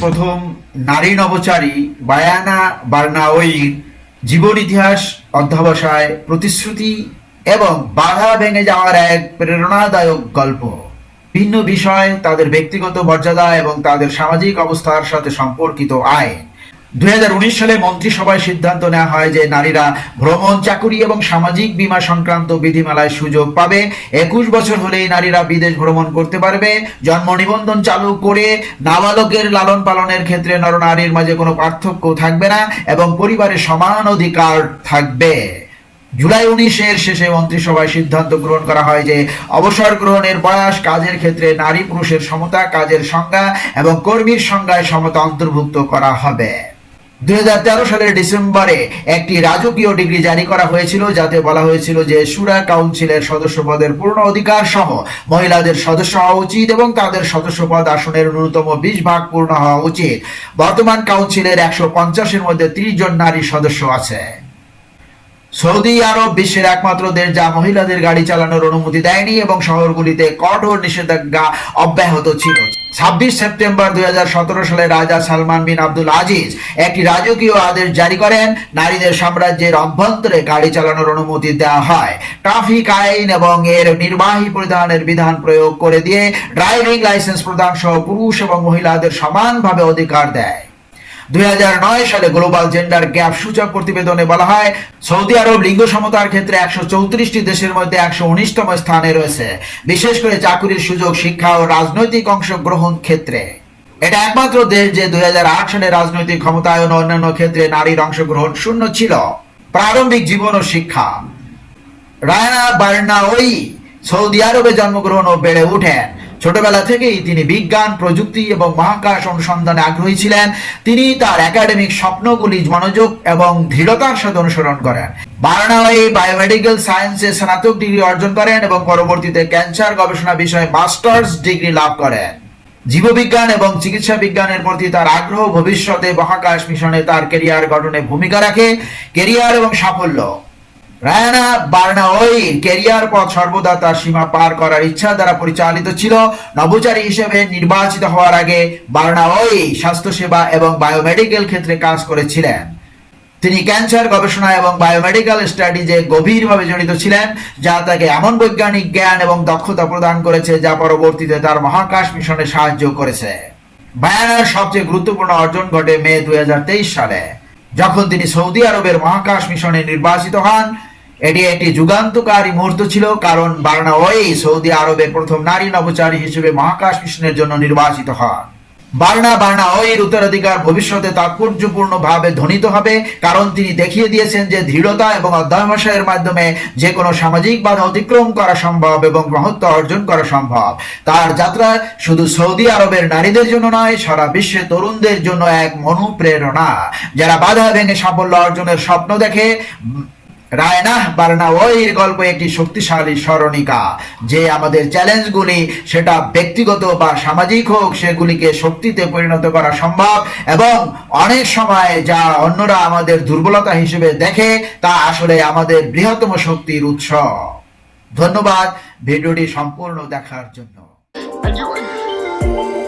প্রথম নারী নবচারী বায়ানা বার্নাওয়ির জীবন ইতিহাস অধ্যাবসায়, প্রতিশ্রুতি এবং বাধা ভেঙে যাওয়ার এক প্রেরণাদায়ক গল্প। ভিন্ন বিষয় তাদের ব্যক্তিগত মর্যাদা এবং তাদের সামাজিক অবস্থার সাথে সম্পর্কিত আইন। দুই হাজার উনিশ সালে মন্ত্রিসভায় সিদ্ধান্ত নেওয়া হয় যে নারীরা ভ্রমণ, চাকুরি এবং সামাজিক বীমা সংক্রান্ত বিধিমালায় সুযোগ পাবে। একুশ বছর হলেই নারীরা বিদেশ ভ্রমণ করতে পারবে। জন্ম নিবন্ধন চালু করে নাবালকের লালন পালনের ক্ষেত্রে নরনারীর মাঝে কোনো পার্থক্য থাকবে না এবং পরিবারের সমান অধিকার থাকবে। জুলাই উনিশের শেষে মন্ত্রিসভায় সিদ্ধান্ত গ্রহণ করা হয় যে অবসর গ্রহণের বয়স কাজের ক্ষেত্রে নারী পুরুষের সমতা, কাজের সংজ্ঞা এবং কর্মীর সংজ্ঞায় সমতা অন্তর্ভুক্ত করা হবে। দুই সালের ডিসেম্বরে একটি রাজকীয় ডিগ্রি জারি করা হয়েছিল, যাতে বলা হয়েছিল যে সুরা কাউন্সিলের সদস্য পদের পূর্ণ অধিকার সহ মহিলাদের সদস্য হওয়া উচিত এবং তাদের সদস্য পদ আসনের ন্যূনতম বিশ ভাগ পূর্ণ হওয়া উচিত। বর্তমান কাউন্সিলের একশো পঞ্চাশের মধ্যে ত্রিশ জন নারী সদস্য আছে। সৌদি আরব বিশ্বের একমাত্র দেশ যা মহিলাদের গাড়ি চালানোর অনুমতি দেয়নি এবং শহরগুলিতে কঠোর নিষেধাজ্ঞা অব্যাহত ছিল। ছাব্বিশ সেপ্টেম্বর দুই সালে রাজা সালমান বিন আব্দুল আজিজ একটি রাজকীয় আদেশ জারি করেন, নারীদের সাম্রাজ্যের অভ্যন্তরে গাড়ি চালানোর অনুমতি দেওয়া হয়। ট্রাফিক আইন এবং এর নির্বাহী প্রধানের বিধান প্রয়োগ করে দিয়ে ড্রাইভিং লাইসেন্স প্রদান সহ পুরুষ এবং মহিলাদের সমানভাবে অধিকার দেয়। দুই সালে গ্লোবাল জেন্ডার গ্যাপ সূচক প্রতিবেদনে বলা হয়, সৌদি আরব লিঙ্গ সমতার ক্ষেত্রে একশো চৌত্রিশটি দেশের মধ্যে একশো উনিশতম স্থানে রয়েছে, বিশেষ করে চাকুরির সুযোগ, শিক্ষা ও রাজনৈতিক অংশগ্রহণ ক্ষেত্রে। এটা একমাত্র দেশ যে দুই হাজার আট সালে রাজনৈতিক ক্ষমতায়ন অন্যান্য ক্ষেত্রে নারীর অংশগ্রহণ শূন্য ছিল। প্রারম্ভিক জীবন ও শিক্ষা। রায়না বার্নাওই সৌদি আরবে জন্মগ্রহণ ও বেড়ে ওঠেন। ছোটবেলা থেকেই তিনি বিজ্ঞান, প্রযুক্তি এবং মহাকাশ অনুসন্ধানে আগ্রহী ছিলেন। তিনি তার একাডেমিক স্বপ্নগুলি, মনোযোগ এবং দৃঢ়তার সাথে অনুসরণ করেন। বার্নাওয়াই বায়োমেডিক্যাল সায়েন্সে স্নাতক ডিগ্রি অর্জন করেন এবং পরবর্তীতে ক্যান্সার গবেষণা বিষয়ে মাস্টার্স ডিগ্রি লাভ করেন। জীববিজ্ঞান এবং চিকিৎসা বিজ্ঞানের প্রতি তার আগ্রহ ভবিষ্যতে মহাকাশ মিশনে তার কেরিয়ার গঠনে ভূমিকা রাখে। কেরিয়ার এবং সাফল্য। রায়ানা বার্নাওই কেরিয়ার পথ সর্বদা তার সীমা পার করার ইচ্ছা দ্বারা পরিচালিত ছিল। নভোচারী হিসেবে নির্বাচিত হওয়ার আগে বার্নাওই স্বাস্থ্যসেবা এবং বায়োমেডিক্যাল ক্ষেত্রে কাজ করেছিলেন। তিনি ক্যান্সার গবেষণা এবং বায়োমেডিক্যাল স্টাডিজে গভীরভাবে জড়িত ছিলেন, যা তাকে এমন বৈজ্ঞানিক জ্ঞান এবং দক্ষতা প্রদান করেছে যা পরবর্তীতে তার মহাকাশ মিশনে সাহায্য করেছে। বায়ানার সবচেয়ে গুরুত্বপূর্ণ অর্জন ঘটে মে দুই হাজার তেইশ সালে। যখন তিনি সৌদি আরবের মহাকাশ মিশনে নির্বাচিত হন এটি একটি যুগান্তকারী মুহূর্ত ছিল, কারণ বার্নাওয়াই সৌদি আরবের প্রথম নারী নভোচারী হিসেবে মহাকাশ মিশনের জন্য নির্বাচিত হন। বার্না বার্না ওয়ের উত্তরাধিকার ভবিষ্যতে তাৎপর্যপূর্ণ ভাবে ধ্বনিত হবে, কারণ তিনি দেখিয়ে দিয়েছেন যে দৃঢ়তা এবং অধ্যয়নশয়ের মাধ্যমে যে কোনো সামাজিক বাধা অতিক্রম করা সম্ভব এবং মহত্ব অর্জন করা সম্ভব। তার যাত্রা শুধু সৌদি আরবের নারীদের জন্য নয়, সারা বিশ্বে তরুণদের জন্য এক অনুপ্রেরণা যারা বাধা ভেঙে সাফল্য অর্জনের স্বপ্ন দেখে রায়না বার্না ওইর গল্প একটি শক্তিশালী স্মরণিকা। যে আমাদের চ্যালেঞ্জগুলি, সেটা ব্যক্তিগত বা সামাজিক হোক, সেগুলিকে শক্তিতে পরিণত করা সম্ভব এবং অনেক সময় যা অন্যরা আমাদের দুর্বলতা হিসেবে দেখে, তা আসলে আমাদের বৃহত্তম শক্তির উৎস। ধন্যবাদ, ভিডিওটি সম্পূর্ণ দেখার জন্য। you